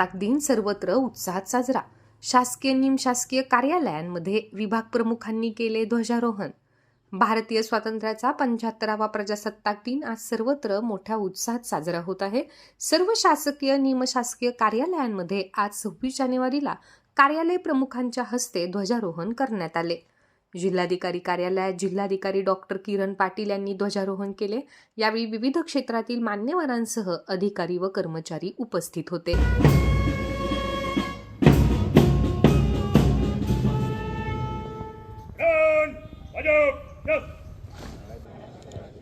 प्रजासत्ताक दिन सर्वत्र उत्साहात साजरा. शासकीय निमशासकीय कार्यालयांमध्ये विभाग प्रमुखांनी केले ध्वजारोहण. भारतीय स्वातंत्र्याचा पंच्याहत्तरावा प्रजासत्ताक दिन आज सर्वत्र मोठ्या उत्साहात साजरा होत आहे. सर्व शासकीय निमशासकीय कार्यालयांमध्ये आज सव्वीस जानेवारीला कार्यालय प्रमुखांच्या हस्ते ध्वजारोहण करण्यात आले. जिल्हाधिकारी कार्यालयात जिल्हाधिकारी डॉक्टर किरण पाटील यांनी ध्वजारोहण केले. यावेळी विविध क्षेत्रातील मान्यवरांसह अधिकारी व कर्मचारी उपस्थित होते! Yes!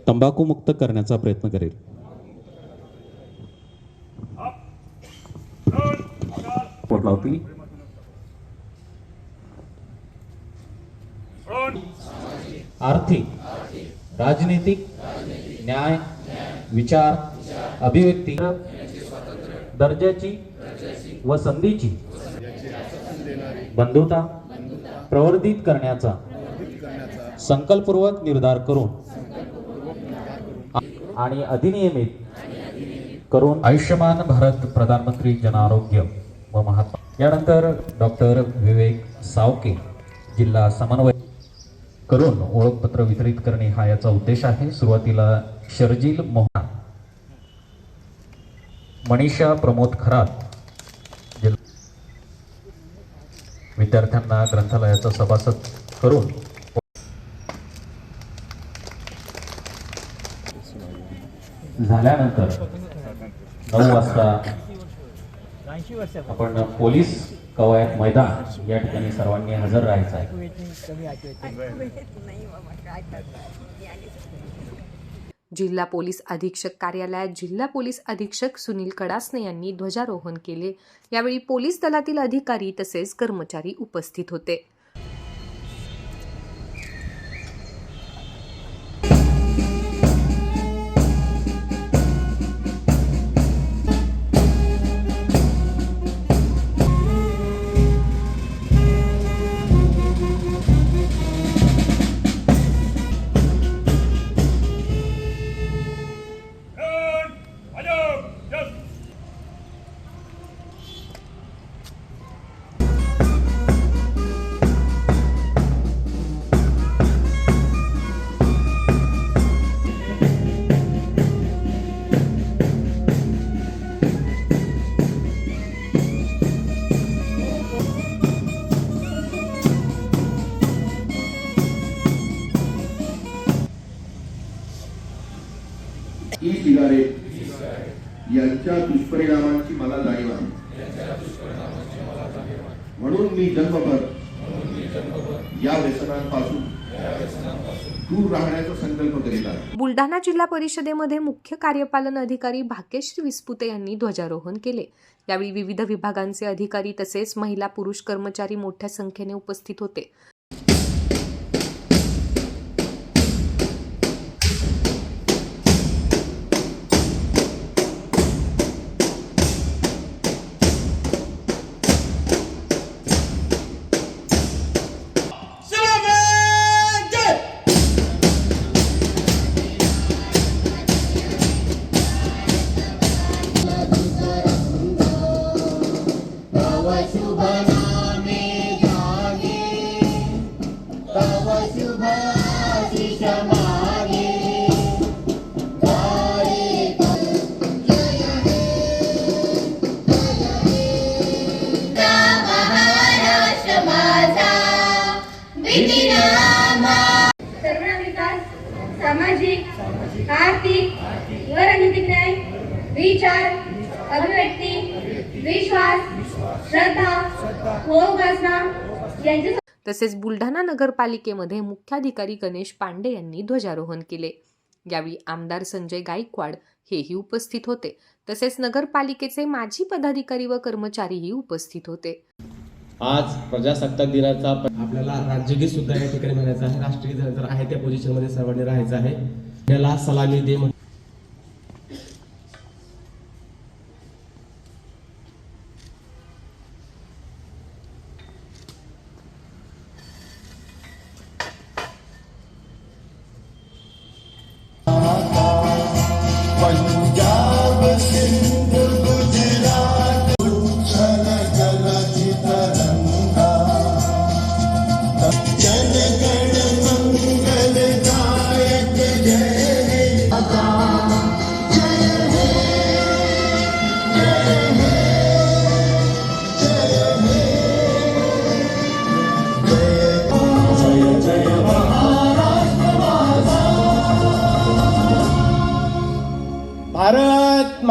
तंबाखूमुक्त करण्याचा प्रयत्न करेल! Ajab! आर्थिक राजनीतिक न्याय विचार अभिव्यक्ती दर्जाची व संधीची बंधुता प्रवर्धित करण्याचा संकल्पपूर्वक निर्धार करून आणि अधिनियमित करून आयुष्यमान भारत प्रधानमंत्री जन आरोग्य व महात्मा यानंतर डॉक्टर विवेक सावके जिल्हा समन्वय करून ओळखपत्र वितरित करणे हा याचा उद्देश आहे. सुरुवातीला शर्जील मोहना मनीषा प्रमोद खरात विद्यार्थ्यांना ग्रंथालयाचा सभासद करून झाल्यानंतर नऊ वाजता आपण पोलीस कवायत मैदान या ठिकाणी सर्वांनी हजर राहायचं आहे. जिल्हा पोलीस अधीक्षक कार्यालयात जिल्हा पोलीस अधीक्षक सुनील कडासने यांनी ध्वजारोहण केले. यावेळी पोलीस दलातील अधिकारी तसेच कर्मचारी उपस्थित होते. ई यांच्या दुष्परिणामांची मला जाणीव आहे. म्हणून मी जन्मभर या व्यसनांपासून दूर राहण्याचा संकल्प करीत आहे. बुलढाणा जिल्हा परिषदेमध्ये मुख्य कार्यपालन अधिकारी भाग्यश्री विस्पुते यांनी ध्वजारोहण केले. यावेळी विविध विभागांचे अधिकारी तसेच महिला पुरुष कर्मचारी मोठ्या संख्येने उपस्थित होते. सामाजिक आर्थिक व राजनीतिक न्याय विचार अभिव्यक्ती विश्वास श्रद्धा व उपासना यांचे तसेच बुलढाणा नगरपालिकेमध्ये मुख्याधिकारी गणेश पांडे यांनी ध्वजारोहण केले. यावेळी आमदार संजय गायकवाड हेही उपस्थित होते. तसेच नगरपालिकेचे माजी पदाधिकारी व कर्मचारीही उपस्थित होते. आज प्रजासत्ताक दिनाचा आपल्याला राज्यगीत सुद्धा या ठिकाणी म्हणायचं आहे. राष्ट्रीय जर आहे त्या पोझिशनमध्ये सर्वांनी राहायचं आहे. याला सलामी दे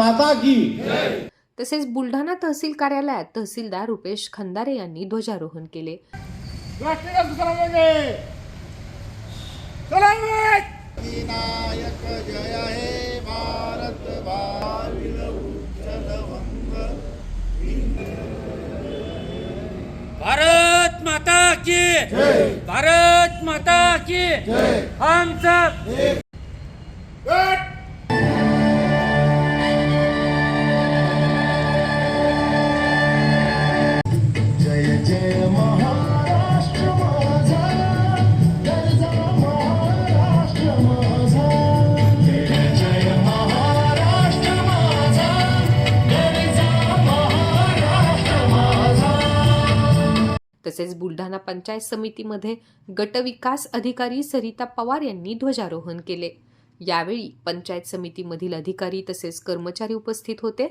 माता की तसेच बुलढाणा तहसील कार्यालयात तहसीलदार रुपेश खंदारे यांनी ध्वजारोहण केले. जय हे भारत भाविल भारत माता की भारत माता की हम तसेच बुलढाणा पंचायत समितीमध्ये गटविकास अधिकारी सरिता पवार यांनी ध्वजारोहण केले. यावेळी पंचायत समितीमधील अधिकारी तसेच कर्मचारी उपस्थित होते.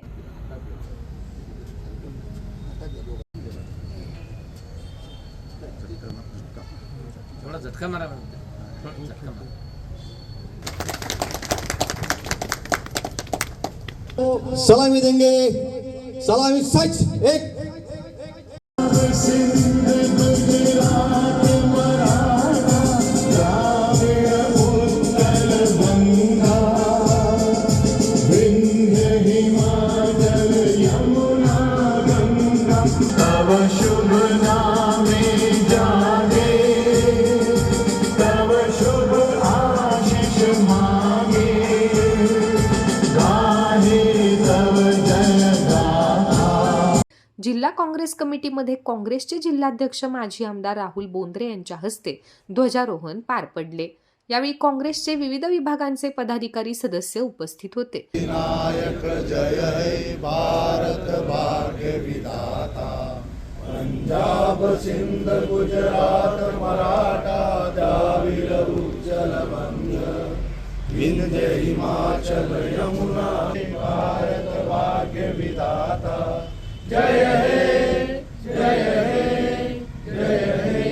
सलामी देंगे. सलामी सच. एक तव जिल्हा काँग्रेस कमिटीमध्ये काँग्रेसचे जिल्हाध्यक्ष माजी आमदार राहुल बोंद्रे यांच्या हस्ते ध्वजारोहण पार पडले. यावेळी काँग्रेसचे विविध विभागांचे पदाधिकारी सदस्य उपस्थित होते. विनायक जय भारत भाग्य विधाता। पंजाब सिंध गुजरात मराठा द्राविड उज्जल बंग। विंध्य हिमाचल यमुना भारत भाग्य विधाता। जय हे जय हे जय हे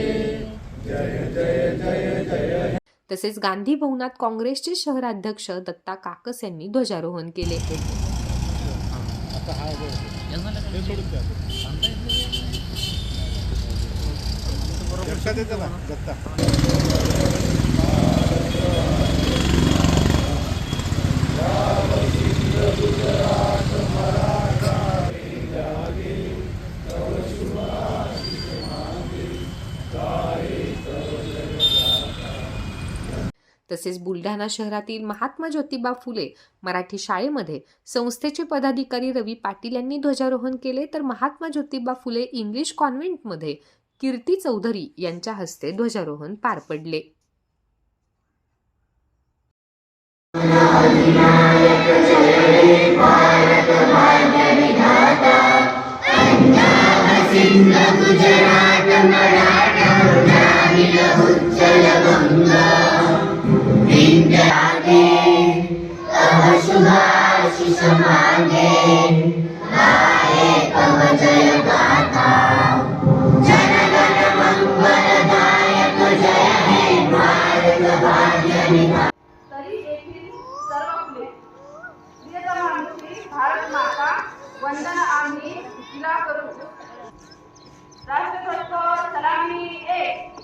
जय जय जय जय तसेच गांधी भवनात काँग्रेसचे शहराध्यक्ष दत्ता काकस यांनी ध्वजारोहण केले. तसेच बुलढाणा शहरातील महात्मा ज्योतिबा फुले मराठी शाळेमध्ये संस्थेचे पदाधिकारी रवी पाटील यांनी ध्वजारोहण केले तर महात्मा ज्योतिबा फुले इंग्लिश कॉन्व्हेंटमध्ये कीर्ती चौधरी यांच्या हस्ते ध्वजारोहण पार पडले. शुभाशिष समागे गाये तव जय गाथा जनगण मंगलदायक जय हे भारत भाग्य निधा तरी येथील सर्व आपले प्रियतमांची भारत माता वंदन आम्ही तिला करू। राष्ट्रध्वज सलामी एक।